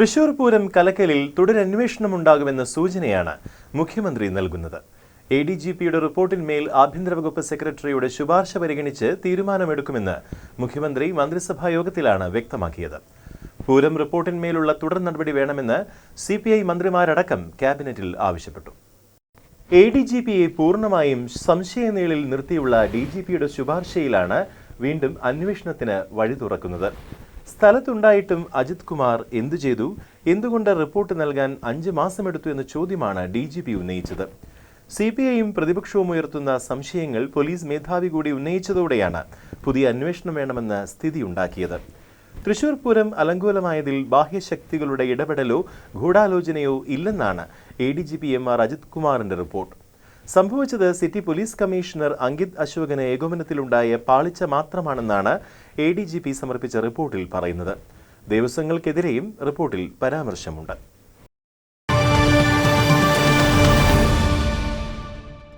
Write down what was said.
തൃശൂർ പൂരം കലക്കലിൽ തുടരന്വേഷണമുണ്ടാകുമെന്ന സൂചനയാണ് മുഖ്യമന്ത്രി നൽകുന്നത്. എ ഡി ജി പിയുടെ റിപ്പോർട്ടിന്മേൽ ആഭ്യന്തര വകുപ്പ് സെക്രട്ടറിയുടെ ശുപാർശ പരിഗണിച്ച് തീരുമാനമെടുക്കുമെന്ന് മുഖ്യമന്ത്രി മന്ത്രിസഭാ യോഗത്തിലാണ് വ്യക്തമാക്കിയത്. പൂരം റിപ്പോർട്ടിന്മേലുള്ള തുടർ നടപടി വേണമെന്ന് സി പി ഐ മന്ത്രിമാരടക്കം ക്യാബിനറ്റിൽ ആവശ്യപ്പെട്ടു. എ ഡി ജി പിയെ പൂർണമായും സംശയനീളിൽ നിർത്തിയുള്ള ഡി ജി പിയുടെ ശുപാർശയിലാണ് വീണ്ടും അന്വേഷണത്തിന് വഴി തുറക്കുന്നത്. സ്ഥലത്തുണ്ടായിട്ടും അജിത് കുമാർ എന്തു ചെയ്തു? എന്തുകൊണ്ട് റിപ്പോർട്ട് നൽകാൻ അഞ്ച് മാസമെടുത്തു എന്ന ചോദ്യമാണ് ഡി ജി പി ഉന്നയിച്ചത്. സി പി ഐയും പ്രതിപക്ഷവും ഉയർത്തുന്ന സംശയങ്ങൾ പോലീസ് മേധാവി കൂടി ഉന്നയിച്ചതോടെയാണ് പുതിയ അന്വേഷണം വേണമെന്ന സ്ഥിതിയുണ്ടാക്കിയത് തൃശൂർ പൂരം അലങ്കോലമായതിൽ ബാഹ്യശക്തികളുടെ ഇടപെടലോ ഗൂഢാലോചനയോ ഇല്ലെന്നാണ് A D G P M R Ajith കുമാറിന്റെ റിപ്പോർട്ട്. സംഭവിച്ചത് സിറ്റി പോലീസ് കമ്മീഷണർ അങ്കിത് അശോകന് ഏകോപനത്തിലുണ്ടായ പാളിച്ച മാത്രമാണെന്നാണ് എ ഡി ജി പി സമർപ്പിച്ച റിപ്പോർട്ടിൽ പറയുന്നത്. ദേവസ്വങ്ങൾക്കെതിരെയും റിപ്പോർട്ടിൽ പരാമർശമുണ്ട്.